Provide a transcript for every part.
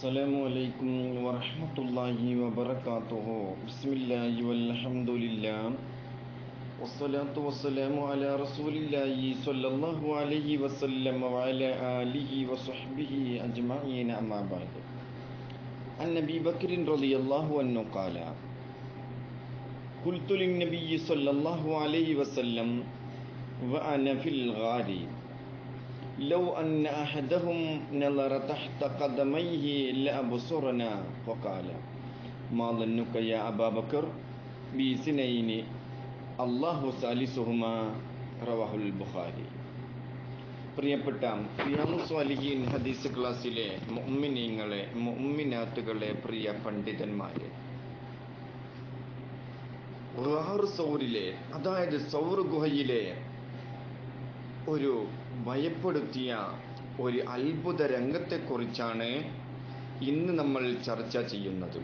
السلام عليكم ورحمة الله وبركاته. بسم الله والحمد لله. والصلاة والسلام على رسول الله صلى الله عليه وسلم وعلى آله وصحبه أجمعين. أما بعد. عن بكر رضي الله عنه قال قلت للنبي صلى الله عليه وسلم وأنا في الغار. لو أن أحدهم نظر تحت قدميه لأبصرنا فقال ما ظنك يا أبا بكر بسنين الله ثالثهما رواه البخاري പ്രിയപ്പെട്ട റിയാമുസ്വാലിഹീൻ ഹദീസ് ക്ലാസ്സിലെ മുഅ്മിനീങ്ങളെ മുഅ്മിനാത്തുകളെ പ്രിയ പണ്ഡിതന്മാരെ ഗാർ സൗറിലെ അതായത് സൗർ ഗുഹയിലെ ഒരു ഭയപ്പെടുത്തിയ ഒരു അത്ഭുത രംഗത്തെക്കുറിച്ചാണ് ഇന്ന് നമ്മൾ ചർച്ച ചെയ്യുന്നത്.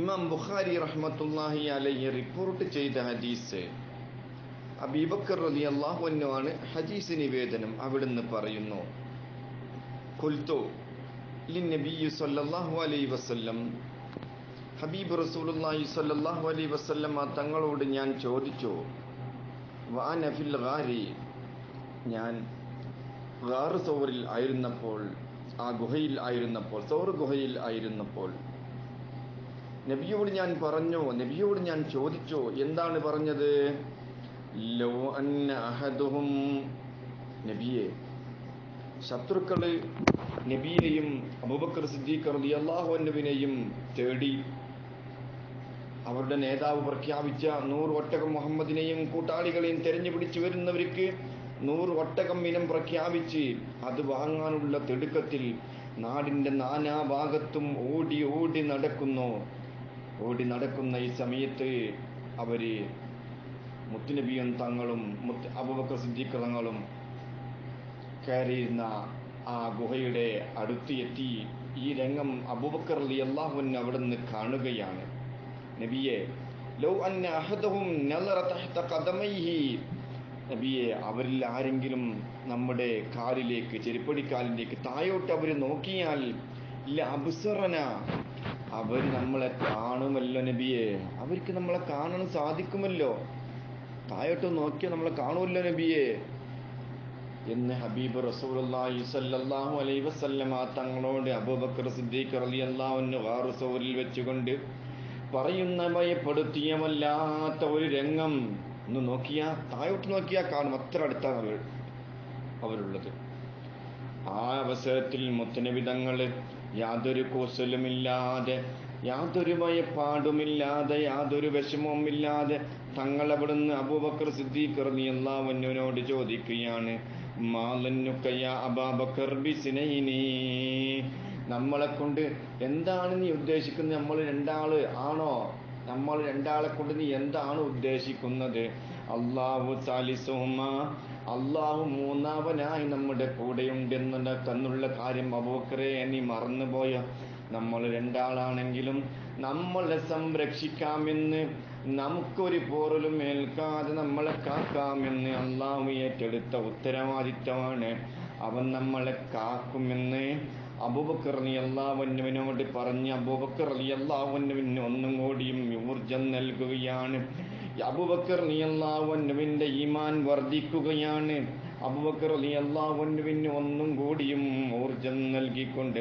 ഇമാം ബുഖാരി റഹ്മത്തുല്ലാഹി അലൈഹി റിപ്പോർട്ട് ചെയ്ത ഹദീസ് അബീബക്കർ റലി ആണ് ഹദീസ് നിവേദനം അവിടുന്ന് പറയുന്നു. കുൽത്തു ലിന്നബിയു സല്ലല്ലാഹു അലൈഹി വസല്ലം ഹബീബ് റസൂലുള്ളാഹി സല്ലല്ലാഹു അലൈഹി വസല്ലം തങ്ങളോട് ഞാൻ ചോദിച്ചു വാന ഫിൽ ഗാരി ഞാൻ ഗാർ സൗറിൽ ആയിരുന്നപ്പോൾ ആ ഗുഹയിൽ ആയിരുന്നപ്പോൾ സൗർ ഗുഹയിൽ ആയിരുന്നപ്പോൾ നബിയോട് ഞാൻ പറഞ്ഞോ നബിയോട് ഞാൻ ചോദിച്ചോ എന്താണ് പറഞ്ഞത്? അന്ന അഹദുഹും. നബിയെ ശത്രുക്കൾ നബിയെയും അബൂബക്കർ സിദ്ദീഖ് അൻഹുവിനെയും തേടി അവരുടെ നേതാവ് പ്രഖ്യാപിച്ച നൂറ് ഒട്ടകം മുഹമ്മദിനെയും കൂട്ടാളികളെയും തെരഞ്ഞു പിടിച്ചു വരുന്നവർക്ക് നൂറ് ഒട്ടകം ഇനം പ്രഖ്യാപിച്ച് അത് വാങ്ങാനുള്ള തിടുക്കത്തിൽ നാടിന്റെ നാനാഭാഗത്തും ഓടി ഓടി നടക്കുന്നു. ഓടി നടക്കുന്ന ഈ സമയത്ത് അവർ മുത്തുനബിയും തങ്ങളും മുത്ത് അബുബക്കർ സിദ്ദീഖ് തങ്ങളും കയറിയിരുന്ന ആ ഗുഹയുടെ അടുത്ത് എത്തി ഈ രംഗം അബുബക്കർ അലി അള്ളാഹുവിൻ അവിടെ നിന്ന് കാണുകയാണ്. നബിയെ ലൗ അന്ന അഹദഹും നബിയെ അവരിൽ ആരെങ്കിലും നമ്മുടെ കാലിലേക്ക് ചെരുപ്പടിക്കാലിലേക്ക് തായോട്ട് അവർ നോക്കിയാൽ അബുസറന അവർ നമ്മളെ കാണുമല്ലോ നബിയെ. അവർക്ക് നമ്മളെ കാണാൻ സാധിക്കുമല്ലോ. തായോട്ട് നോക്കിയാൽ നമ്മളെ കാണുമല്ലോ നബിയെ. എന്ന് ഹബീബ് റസൂലുള്ളാഹി സ്വല്ലല്ലാഹു അലൈഹി വസല്ലമ തങ്ങളോട് അബൂബക്കർ സിദ്ദീഖ് റളിയല്ലാഹു അൻഹു ഗാറുസൂരിൽ വെച്ചുകൊണ്ട് പറയുന്ന ഭയപ്പെടുത്തിയമല്ലാത്ത ഒരു രംഗം. ഒന്ന് നോക്കിയാ താഴോട്ട് നോക്കിയാ കാണും. അത്ര അടുത്താണ് അവർ അവരുള്ളത്. ആ അവസരത്തിൽ മുത്തനവിധങ്ങൾ യാതൊരു കൂസലുമില്ലാതെ യാതൊരു ഭയപ്പാടുമില്ലാതെ യാതൊരു വിഷമവുമില്ലാതെ തങ്ങൾ അവിടുന്ന് അബൂബക്കർ സിദ്ദീഖ് എല്ലാവന്നോട് ചോദിക്കുകയാണ് മാലന്നുക്കയ്യ അബാബക്കർ ബിസിനൈനി? നമ്മളെ കൊണ്ട് എന്താണ് നീ ഉദ്ദേശിക്കുന്നത്? നമ്മൾ രണ്ടാൾ ആണോ? നമ്മൾ രണ്ടാളെ കൊണ്ട് നീ എന്താണ് ഉദ്ദേശിക്കുന്നത്? അള്ളാഹു സാലിസുഹുമ അള്ളാഹു മൂന്നാവനായി നമ്മുടെ കൂടെയുണ്ടെന്നുള്ള തന്നുള്ള കാര്യം അബൂക്കറെ നീ മറന്നുപോയ. നമ്മൾ രണ്ടാളാണെങ്കിലും നമ്മളെ സംരക്ഷിക്കാമെന്ന് നമുക്കൊരു പോറലും ഏൽക്കാതെ നമ്മളെ കാക്കാമെന്ന് അള്ളാഹു ഏറ്റെടുത്ത ഉത്തരവാദിത്തമാണ് അവൻ നമ്മളെ കാക്കുമെന്ന് അബൂബക്കർ അലി അള്ളാഹുവിനോട് പറഞ്ഞ് അബൂബക്കർ അലി അള്ളാഹുവിന് ഒന്നും കൂടിയും ഊർജം നൽകുകയാണ്. അബൂബക്കർ അലി അള്ളാഹുവിന്റെ ഈമാൻ വർദ്ധിക്കുകയാണ്. അബൂബക്കർ അലി അള്ളാഹുവിന് ഒന്നും കൂടിയും ഊർജം നൽകിക്കൊണ്ട്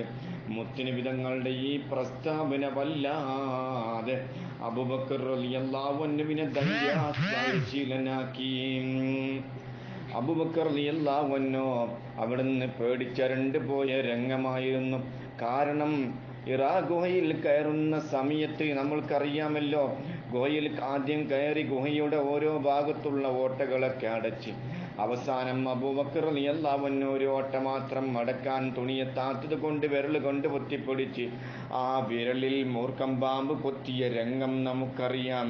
മുത്തിനുവിധങ്ങളുടെ ഈ പ്രസ്താവന വല്ലാതെ അബൂബക്കർ അലി അള്ളാഹുവിനെ ധൈര്യശീലനാക്കി അബുബക്കർ അലിയല്ലാവന്നോ അവിടുന്ന് പേടിച്ചരണ്ട് പോയ രംഗമായിരുന്നു. കാരണം ഇറാ ഗുഹയിൽ കയറുന്ന സമയത്ത് നമ്മൾക്കറിയാമല്ലോ ഗുഹയിൽ ആദ്യം കയറി ഗുഹയുടെ ഓരോ ഭാഗത്തുള്ള ഓട്ടകളൊക്കെ അടച്ച്. അവസാനം അബൂബക്കർ അലിയല്ലാവന്ന് ഒരു ഓട്ട മാത്രം അടക്കാൻ തുണിയെത്താത്തത് കൊണ്ട് വിരൽ കൊണ്ട് പൊത്തിപ്പൊടിച്ച് ആ വിരലിൽ മൂർക്കം പാമ്പ് കൊത്തിയ രംഗം നമുക്കറിയാം.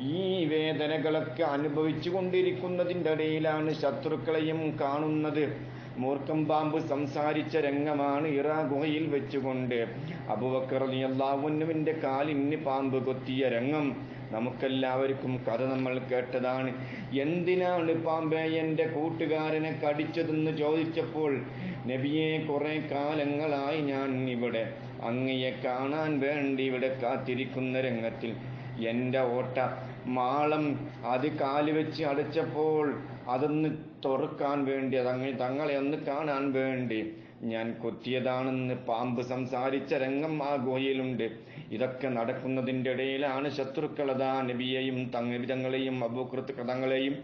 ഈ വേദനകളൊക്കെ അനുഭവിച്ചു കൊണ്ടിരിക്കുന്നതിന്റെ ഇടയിലാണ് ശത്രുക്കളെയും കാണുന്നത്. മൂർക്കം പാമ്പ് സംസാരിച്ച രംഗമാണ് ഇറാ ഗുഹയിൽ വെച്ചുകൊണ്ട്. അബുബക്കർ അള്ളാഹുവിന്റെ കാലിന് പാമ്പ് കൊത്തിയ രംഗം. നമുക്കെല്ലാവർക്കും കഥ നമ്മൾ കേട്ടതാണ്. എന്തിനാണ് പാമ്പേ എന്റെ കൂട്ടുകാരനെ കടിച്ചതെന്ന് ചോദിച്ചപ്പോൾ നബിയെ കുറെ കാലങ്ങളായി ഞാൻ ഇവിടെ. അങ്ങയെ കാണാൻ വേണ്ടി ഇവിടെ കാത്തിരിക്കുന്ന രംഗത്തിൽ എന്റെ ഓട്ട. മാളം അത് കാലുവെച്ച് അടച്ചപ്പോൾ അതൊന്ന് തുറക്കാൻ വേണ്ടി അതങ്ങനെ തങ്ങളെ ഒന്ന് കാണാൻ വേണ്ടി ഞാൻ കൊത്തിയതാണെന്ന് പാമ്പ് സംസാരിച്ച രംഗം ആ ഗോയിലുണ്ട് ഇതൊക്കെ നടക്കുന്നതിന്റെ ഇടയിലാണ് ശത്രുക്കളതാ നബിയെയും തങ്ങവിധങ്ങളെയും അബൂകൃത്ത് കഥങ്ങളെയും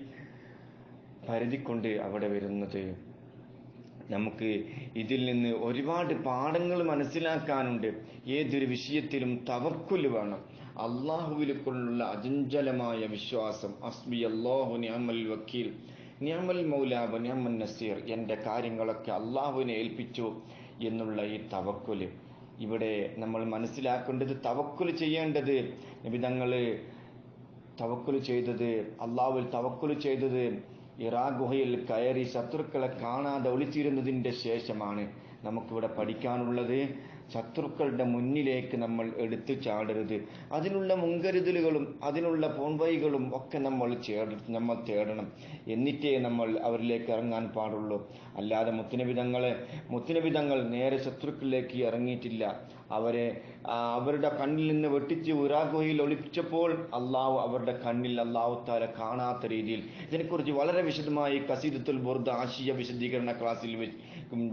പരതിക്കൊണ്ട് അവിടെ വരുന്നത്. നമുക്ക് ഇതിൽ നിന്ന് ഒരുപാട് പാഠങ്ങൾ മനസ്സിലാക്കാനുണ്ട്. ഏതൊരു വിഷയത്തിലും തവക്കുൽ വേണം. അള്ളാഹുവിലേക്കുള്ള അചഞ്ചലമായ വിശ്വാസം. അസ്ബി അള്ളാഹു വക്കീൽ. നിയമൽ മൗലാബ് നിയമൻ നസീർ. എന്റെ കാര്യങ്ങളൊക്കെ അള്ളാഹുവിനെ ഏൽപ്പിച്ചു എന്നുള്ള ഈ തവക്കുൽ. ഇവിടെ നമ്മൾ മനസ്സിലാക്കേണ്ടത് തവക്കുൽ ചെയ്യേണ്ടത്. വിധങ്ങൾ തവക്കുൽ ചെയ്തത് അള്ളാഹുവിൽ തവക്കുൽ ചെയ്തത് ഇറാ ഗുഹയിൽ കയറി ശത്രുക്കളെ കാണാതെ ഒളിച്ചിരുന്നതിന്റെ ശേഷമാണ് നമുക്കിവിടെ പഠിക്കാനുള്ളത്. ശത്രുക്കളുടെ മുന്നിലേക്ക് നമ്മൾ എടുത്തു ചാടരുത്. അതിനുള്ള മുൻകരുതലുകളും അതിനുള്ള പോൺവൈകളും ഒക്കെ നമ്മൾ നമ്മൾ തേടണം. എന്നിട്ടേ നമ്മൾ അവരിലേക്ക് ഇറങ്ങാൻ പാടുള്ളൂ. അല്ലാതെ മുത്തിനവിധങ്ങളെ മുത്തിനവിധങ്ങൾ നേരെ ശത്രുക്കളിലേക്ക് ഇറങ്ങിയിട്ടില്ല. അവരെ അവരുടെ കണ്ണിൽ നിന്ന് വെട്ടിച്ച് ഉരാഗുഹയിൽ ഒളിപ്പിച്ചപ്പോൾ അള്ളാഹു അവരുടെ കണ്ണിൽ അള്ളാഹു താല കാണാത്ത രീതിയിൽ ഇതിനെക്കുറിച്ച് വളരെ വിശദമായി കസീദത്തുൽ ബുർദ് ആശയ വിശദീകരണ ക്ലാസ്സിൽ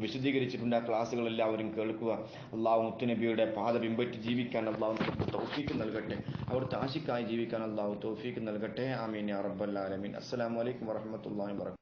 വിശദീകരിച്ചിട്ടുണ്ട്. ആ ക്ലാസ്സുകൾ എല്ലാവരും കേൾക്കുക. അള്ളാഹു മുത്തുനബിയുടെ പാത പിൻപറ്റി ജീവിക്കാൻ അള്ളാഹു തൗഫീക്ക് നൽകട്ടെ. അവിടുത്തെ ആശിക്കായി ജീവിക്കാൻ അള്ളാഹു തൗഫീക്ക് നൽകട്ടെ. ആമീൻ ആലമീൻ. അസ്സലാമു അലൈക്കും വറഹ്മത്തുള്ളാഹി വബറകാതുഹു